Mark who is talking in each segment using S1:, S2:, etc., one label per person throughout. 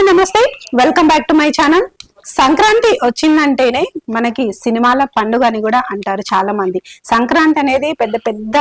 S1: Hello నమస్తే. Welcome back to my channel Sankranti వచ్చిందంటేనే మనకి సినిమాల పండుగ అని కూడా అంటారు చాలా మంది సంక్రాంతి అనేది పెద్ద పెద్ద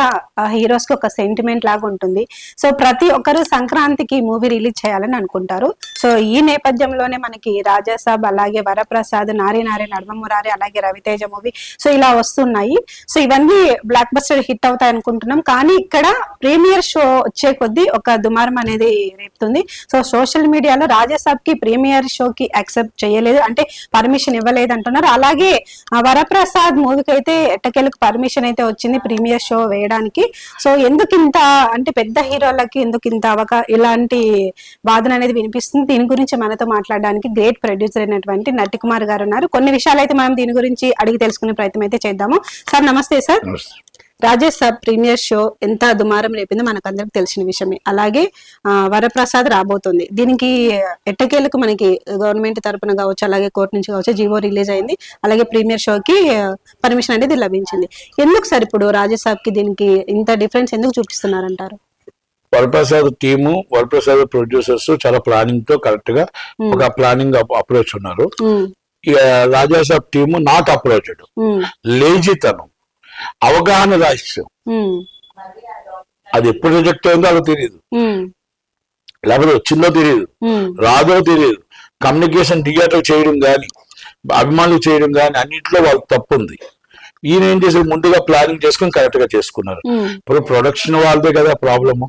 S1: హీరోస్కి ఒక సెంటిమెంట్ లాగా ఉంటుంది. సో ప్రతి ఒక్కరు సంక్రాంతికి మూవీ రిలీజ్ చేయాలని అనుకుంటారు. సో ఈ నేపథ్యంలోనే మనకి రాజాసాబ్ అలాగే వరప్రసాద్ నారి నారి నడమమురారి అలాగే రవితేజ మూవీ సో ఇలా వస్తున్నాయి. సో ఇవన్నీ బ్లాక్ బస్టర్ హిట్ అవుతాయి అనుకుంటున్నాం. కానీ ఇక్కడ ప్రీమియర్ షో వచ్చే కొద్దీ ఒక దుమారం అనేది రేపుతుంది. సో సోషల్ మీడియాలో రాజాసాబ్కి ప్రీమియర్ షో కి యాక్సెప్ట్ చేయలేదు. అంటే పర్మిషన్ ఇవ్వలేదు అంటున్నారు అలాగే ఆ, వరప్రసాద్ మూవీకి అయితే ఎట్టకేలకు పర్మిషన్ అయితే వచ్చింది ప్రీమియర్ షో వేయడానికి. సో ఎందుకు ఇంత అంటే పెద్ద హీరోలకి ఎందుకు ఇంత అవకా ఇలాంటి వాదన అనేది వినిపిస్తుంది? దీని గురించి మనతో మాట్లాడడానికి గ్రేట్ ప్రొడ్యూసర్ అయినటువంటి నటికుమార్ గారు ఉన్నారు. కొన్ని విషయాలు అయితే మనం దీని గురించి అడిగి తెలుసుకునే ప్రయత్నం అయితే చేద్దాము. సార్ నమస్తే sir. Rajesh Saab premier show ఎంత దుమారం రేపిందో మనకు అందరికి తెలిసిన విషయమే. అలాగే వరప్రసాద్ రాబోతుంది. దీనికి ఎట్టకేలకు మనకి గవర్నమెంట్ తరపున కావచ్చు అలాగే కోర్టు నుంచి కావచ్చు జీవో రిలీజ్ అయింది. అలాగే ప్రీమియర్ షోకి పర్మిషన్ అనేది లభించింది. ఎందుకు సార్ ఇప్పుడు రాజేష్ సాబ్కి దీనికి ఇంత డిఫరెన్స్ ఎందుకు చూపిస్తున్నారంటారు?
S2: వరప్రసాద్ టీము వరప్రసాద్ ప్రొడ్యూసర్స్ చాలా ప్లానింగ్తో కరెక్ట్గా ఒక ప్లానింగ్ అప్రోచ్ ఉన్నారు. Rajasaab team not approached.
S1: ఉమ్,
S2: లేజితనం. అవగాహన రాహిత్యం అది ఎప్పుడు రిజెక్ట్ అయిందో అది తెలియదు లేకపోతే వచ్చిందో తెలియదు రాదో తెలియదు కమ్యూనికేషన్ థియేటర్ చేయడం కానీ అభిమానులు చేయడం కానీ అన్నింటిలో వాళ్ళకి తప్పు ఉంది ఈయన ఏం చేశారు ముందుగా ప్లానింగ్ చేసుకుని కరెక్ట్గా చేసుకున్నారు. ఇప్పుడు ప్రొడక్షన్ వాళ్ళదే కదా ప్రాబ్లము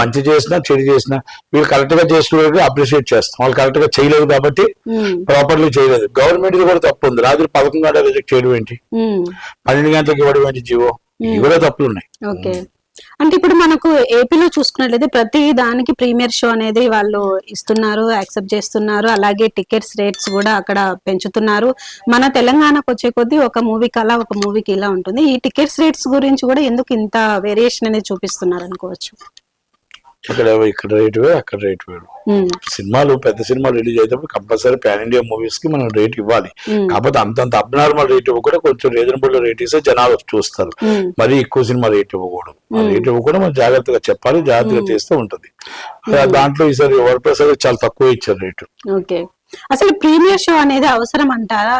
S2: మంచి చేసినా చెడు చేసినా వీళ్ళు కరెక్ట్గా చేసుకునే అప్రిషియేట్ చేస్తాం వాళ్ళు కరెక్ట్గా చేయలేదు కాబట్టి ప్రాపర్లీ చేయలేదు. గవర్నమెంట్ కూడా తప్పు ఉంది. రాత్రి పదకొండు గంటల రిజెక్ట్ చేయడం ఏంటి. పన్నెండు గంటలకు ఇవ్వడం ఏంటి జీవో? ఇవి కూడా తప్పులు ఉన్నాయి.
S1: అంటే ఇప్పుడు మనకు ఏపీలో చూసుకున్నట్లయితే ప్రతి దానికి ప్రీమియర్ షో అనేది వాళ్ళు ఇస్తున్నారు యాక్సెప్ట్ చేస్తున్నారు. అలాగే టికెట్స్ రేట్స్ కూడా అక్కడ పెంచుతున్నారు. మన తెలంగాణకు వచ్చే కొద్దీ ఒక మూవీకి అలా ఒక మూవీకి ఇలా ఉంటుంది. ఈ టికెట్స్ రేట్స్ గురించి కూడా ఎందుకు ఇంత వేరియేషన్ అనేది చూపిస్తున్నారు అనుకోవచ్చు?
S2: ఇక్కడ ఇక్కడ రేట్ వేరు అక్కడ రేట్ వేరు. సినిమాలు పెద్ద సినిమాలు రిలీజ్ అయినప్పుడు కంపల్సరీ పాన్ ఇండియా మూవీస్కి మనం రేట్ ఇవ్వాలి. కాకపోతే అంతంత అబ్నార్మల్ రేట్ ఇవ్వకుండా కొంచెం రీజనబుల్ రేట్ ఇస్తే జనాలు చూస్తారు. మరీ ఎక్కువ సినిమా రేట్ ఇవ్వకూడదు. రేట్ ఇవ్వకుండా మనం జాగ్రత్తగా చెప్పాలి జాగ్రత్తగా చేస్తే ఉంటది. దాంట్లో ఈసారి వరప్రసాద్ చాలా తక్కువ ఇచ్చారు రేటు
S1: ఓకే. అసలు ప్రీమియర్ షో అనేది అవసరం అంటారా?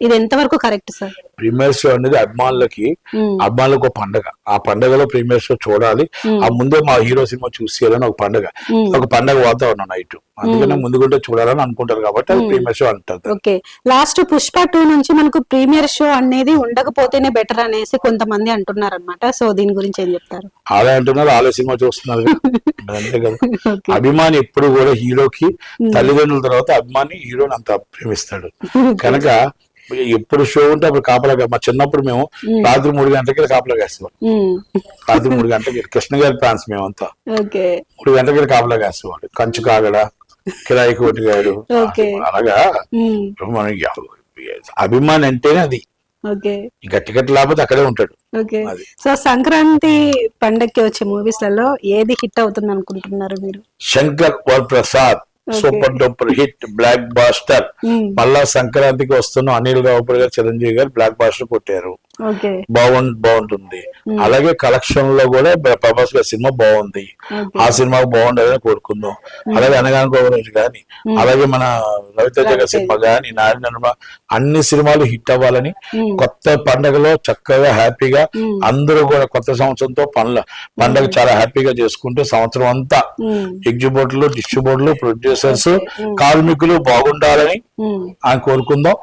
S1: ఇది ఎంతవరకు కరెక్ట్ సార్?
S2: ప్రీమియర్ షో అనేది అభిమానులకి అభిమానులకు ఒక పండగ. ఆ పండగలో ప్రీమియర్ షో చూడాలి. ఆ ముందే మా హీరో సినిమా చూసేయాలని ఒక పండగ. ఒక పండగ వాతావరణం నైట్. అందుకనే ముందుకుంటే చూడాలని అనుకుంటారు కాబట్టి అది ప్రీమియర్ షో అంటారు.
S1: ఓకే. లాస్ట్ పుష్ప టూ నుంచి మనకు ప్రీమియర్ షో అనేది ఉండకపోతేనే బెటర్ అనేసి కొంతమంది అంటున్నారు అనమాట సో దీని గురించి ఏం చెప్తారు?
S2: అలా అంటున్నారు ఆలే సినిమా చూస్తున్నారు. అంతే కదా. అభిమాని ఎప్పుడు కూడా హీరోకి తల్లిదండ్రుల తర్వాత అభిమాని హీరోని అంత ప్రేమిస్తాడు. కనుక ఎప్పుడు షో ఉంటే అప్పుడు కాపలా మా చిన్నప్పుడు మేము రాత్రి మూడు గంటలకి కాపలా వేసేవాళ్ళం
S1: ఉమ్,
S2: రాత్రి మూడు గంటలకి. కృష్ణ గారి ఫ్యాన్స్ మేమంతా. మూడు గంటలకి కాపలా వేసేవాడు కంచు కాగడ కిరాయి కోటిగాడు. అలాగా మనం అభిమాని అంటేనే అది.
S1: ఓకే.
S2: ఇంకా టికెట్ లేకపోతే అక్కడే ఉంటాడు.
S1: సో సంక్రాంతి పండక్కి వచ్చే మూవీస్లలో ఏది హిట్ అవుతుంది అనుకుంటున్నారు మీరు?
S2: Shankar Vara Prasad super duper hit blockbuster. మళ్ళా సంక్రాంతికి వస్తున్న అనిల్ రావుపూడి గారు చిరంజీవి గారు బ్లాక్ బాస్టర్ కొట్టారు. బాగుంది బాగుంటుంది. అలాగే కలెక్షన్లో కూడా ప్ర- ప్రభాస్ గారి సినిమా బాగుంది. ఆ సినిమా బాగుండదని కోరుకుందాం. అలాగే అనగానుకో రోజు కానీ అలాగే మన రవితేజ గారి సినిమా కానీ నారాయణ అన్ని సినిమాలు హిట్ అవ్వాలని కొత్త పండగలో చక్కగా హ్యాపీగా అందరూ కూడా కొత్త సంవత్సరంతో పనుల పండగ చాలా హ్యాపీగా చేసుకుంటూ సంవత్సరం అంతా
S1: ఉమ్,
S2: ఎగ్జిబ్యూటర్లు డిస్ట్రిబ్యూటర్లు ప్రొడ్యూసర్స్ కార్మికులు బాగుండాలని అని కోరుకుందాం.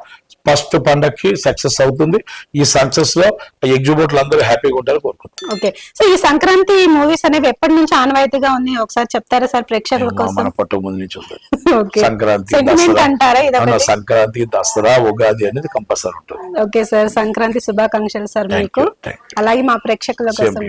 S2: ఫస్ట్ పండగకి సక్సెస్ అవుతుంది. ఈ సక్సెస్లో ఎగ్జిబ్యూటర్లు అందరూ హ్యాపీగా ఉంటారని కోరుకుందాం
S1: ఓకే. సో ఈ సంక్రాంతి మూవీస్ అనేవి ఎప్పటి నుంచి ఆనవాయితీగా ఉంది? ఒకసారి చెప్తారా సార్ ప్రేక్షకుల కోసం?
S2: మన పట్టు ముందు నుంచి ఉంటుంది
S1: ఓకే.
S2: సంక్రాంతి దసరా. సంక్రాంతి దసరా ఉగాది అనేది కంపల్సరీ ఉంటుంది.
S1: Okay sir. సంక్రాంతి శుభాకాంక్షలు సార్ మీకు. అలాగే మా ప్రేక్షకుల కోసం.